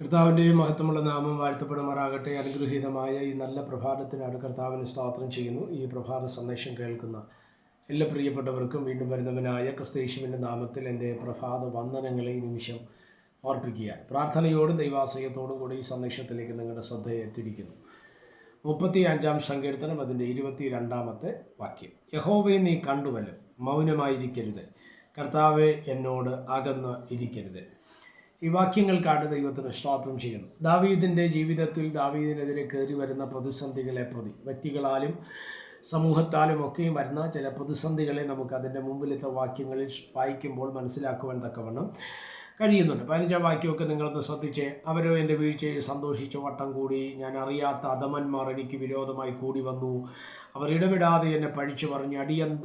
കർത്താവിന്റെയും മഹത്വമുള്ള നാമം വാഴ്ത്തപ്പെടുമാറാകട്ടെ. അനുഗ്രഹീതമായ ഈ നല്ല പ്രഭാതത്തിനാണ് കർത്താവിന് സ്തോത്രം ചെയ്യുന്നു. ഈ പ്രഭാത സന്ദേശം കേൾക്കുന്ന എല്ലാ പ്രിയപ്പെട്ടവർക്കും വീണ്ടും വരുന്നവനായ ക്രിസ്തേശുവിന്റെ നാമത്തിൽ എന്റെ പ്രഭാത വന്ദനങ്ങളെ ഈ നിമിഷം ഓർപ്പിക്കുക പ്രാർത്ഥനയോടും ദൈവാശ്രയത്തോടും കൂടി ഈ സന്ദേശത്തിലേക്ക് നിങ്ങളുടെ ശ്രദ്ധയെ എത്തിയിരിക്കുന്നു. മുപ്പത്തി അഞ്ചാം സങ്കീർത്തനം അതിന്റെ ഇരുപത്തി രണ്ടാമത്തെ വാക്യം. യഹോവയെ നീ കണ്ടുവല്ലോ. മൗനമായിരിക്കരുത്. കർത്താവെ എന്നോട് അകന്ന് ഇരിക്കരുത്. ഈ വാക്യങ്ങൾ വാക്യങ്ങൾക്കാണ് ദൈവത്തിന് സ്തോത്രം ചെയ്യുന്നു. ദാവീദിന്റെ ജീവിതത്തിൽ ദാവീദിനെതിരെ കയറി വരുന്ന പ്രതിസന്ധികളെ പ്രതി വ്യക്തികളാലും സമൂഹത്താലും ഒക്കെയും വരുന്ന ചില പ്രതിസന്ധികളെ നമുക്ക് അതിന്റെ മുമ്പിലത്തെ വാക്യങ്ങളിൽ വായിക്കുമ്പോൾ മനസ്സിലാക്കുവാൻ തക്കവണ്ണം കഴിയുന്നുണ്ട്. പതിനഞ്ചാം വാക്യമൊക്കെ നിങ്ങളൊന്ന് ശ്രദ്ധിച്ച്. അവരോ എന്റെ വീഴ്ചയിൽ സന്തോഷിച്ച വട്ടം കൂടി. ഞാൻ അറിയാത്ത അധമന്മാർ എനിക്ക് വിരോധമായി കൂടി വന്നു. അവർ ഇടപെടാതെ എന്നെ പഴിച്ചു പറഞ്ഞ്. അടിയന്ത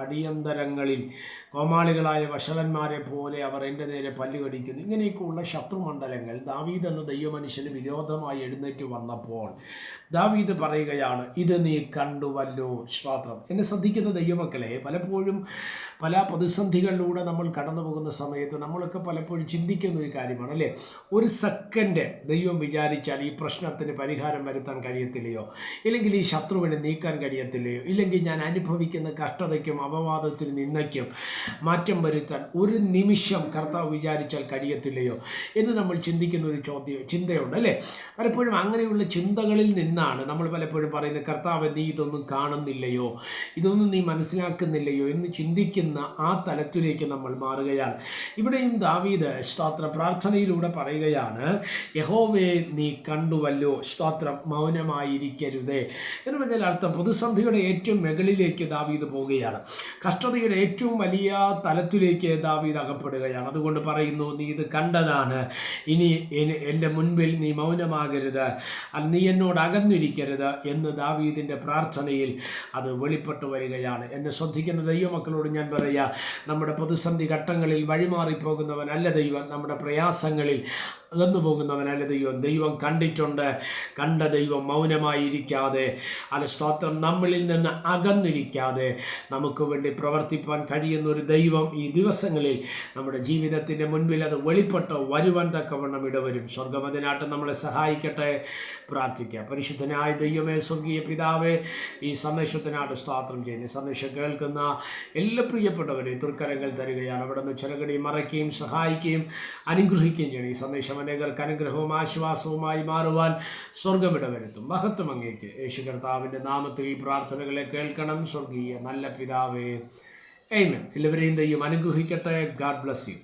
അടിയന്തരങ്ങളിൽ കോമാളികളായ വഷളന്മാരെ പോലെ അവർ എന്റെ നേരെ പല്ലുകടിക്കുന്നു ഇങ്ങനെയൊക്കെയുള്ള ശത്രുമണ്ഡലങ്ങൾ ദാവീദ് എന്ന ദൈവമനുഷ്യന് വിരോധമായി എഴുന്നേറ്റ് വന്നപ്പോൾ ദാവീദ് പറയുകയാണ് ഇത് നീ കണ്ടുവല്ലോ ശ്രോത്രം. എന്നെ ശ്രദ്ധിക്കുന്ന ദൈവമക്കളെ പലപ്പോഴും പല പ്രതിസന്ധികളിലൂടെ നമ്മൾ കടന്നു പോകുന്ന സമയത്ത് നമ്മളൊക്കെ പലപ്പോഴും ചിന്തിക്കുന്ന ഒരു കാര്യമാണ് അല്ലേ? ഒരു സെക്കൻഡ് ദൈവം വിചാരിച്ചാൽ ഈ പ്രശ്നത്തിന് പരിഹാരം വരുത്താൻ കഴിയത്തില്ലയോ? ഇല്ലെങ്കിൽ ഈ ശത്രുവിനെ നീക്കാൻ കഴിയത്തില്ലയോ? ഇല്ലെങ്കിൽ ഞാൻ അനുഭവിക്കുന്ന കഷ്ടതയ്ക്കും അപവാദത്തിൽ നിന്നയ്ക്കും മാറ്റം വരുത്താൻ ഒരു നിമിഷം കർത്താവ് വിചാരിച്ചാൽ കഴിയത്തില്ലയോ? എന്ന് നമ്മൾ ചിന്തിക്കുന്ന ഒരു ചോദ്യം ചിന്തയുണ്ട് അല്ലേ? പലപ്പോഴും അങ്ങനെയുള്ള ചിന്തകളിൽ നിന്നാണ് നമ്മൾ പലപ്പോഴും പറയുന്നത് കർത്താവ് നീ ഇതൊന്നും കാണുന്നില്ലയോ? ഇതൊന്നും നീ മനസ്സിലാക്കുന്നില്ലയോ? എന്ന് ചിന്തിക്കുന്ന ആ തലത്തിലേക്ക് നമ്മൾ മാറുകയാണ്. ഇവിടെയും ദാവീദ് സ്തോത്ര. പ്രാർത്ഥനയിലൂടെ പറയുകയാണ് യഹോവേ നീ കണ്ടുവല്ലോ സ്തോത്രം മൗനമായിരിക്കരുതേ. എന്ന് പറഞ്ഞാൽ അർത്ഥം പ്രതിസന്ധിയുടെ ഏറ്റവും മുകളിലേക്ക് ദാവീദ് പോവുകയാണ്. കഷ്ടതയുടെ ഏറ്റവും വലിയ തലത്തിലേക്ക് ദാവീദ് അകപ്പെടുകയാണ്. അതുകൊണ്ട് പറയുന്നു നീ ഇത് കണ്ടതാണ്. ഇനി എന്റെ മുൻപിൽ നീ മൗനമാകരുത്. നീ എന്നോട് അകന്നിരിക്കരുത്. എന്ന് ദാവീദിന്റെ പ്രാർത്ഥനയിൽ അത് വെളിപ്പെട്ടു വരികയാണ്. എന്നെ ശ്രദ്ധിക്കുന്ന ദൈവമക്കളോട് ഞാൻ പറയുക നമ്മുടെ പ്രതിസന്ധി ഘട്ടങ്ങളിൽ വഴിമാറിപ്പോകുന്നവനല്ല ദൈവം നമ്മുടെ പ്രയാസങ്ങളിൽ അകന്നു പോകുന്നവനല്ല ദൈവം. ദൈവം കണ്ടിട്ടുണ്ട്. കണ്ട ദൈവം മൗനമായിരിക്കാതെ അല്ല സ്തോത്രം നമ്മളിൽ നിന്ന് അകന്നിരിക്കാതെ നമുക്ക് വേണ്ടി പ്രവർത്തിപ്പാൻ കഴിയുന്ന ഒരു ദൈവം ഈ ദിവസങ്ങളിൽ നമ്മുടെ ജീവിതത്തിന്റെ മുൻപിൽ അത് വെളിപ്പെട്ട് വരുവാൻ തക്കവണ്ണം ഇടവരും. സ്വർഗം അതിനായിട്ട് നമ്മളെ സഹായിക്കട്ടെ. പ്രാർത്ഥിക്കാം. പരിശുദ്ധനായ ദൈവമേ സ്വർഗീയ പിതാവേ ഈ സന്ദേശത്തിനാട്ട് സ്തോത്രം ചെയ്യുന്നു. ഈ സന്ദേശം കേൾക്കുന്ന എല്ലാ പ്രിയപ്പെട്ടവരെയും തുർക്കരങ്ങൾ തരികയാണ്. അവിടെ നിന്ന് ചെറുകടി മറയ്ക്കുകയും സഹായിക്കുകയും അനുഗ്രഹിക്കുകയും ചെയ്യണം. ഈ സന്ദേശം അനേകർക്ക് അനുഗ്രഹവും ആശ്വാസവുമായി മാറുവാൻ സ്വർഗമിടവരുത്തും മഹത്വം അങ്ങേക്ക്. യേശു കർത്താവിന്റെ നാമത്തിൽ ഈ പ്രാർത്ഥനകളെ കേൾക്കണം. സ്വർഗീയ നല്ല പിതാവേ. എല്ലാവരെയും ദൈവം അനുഗ്രഹിക്കട്ടെ. God bless you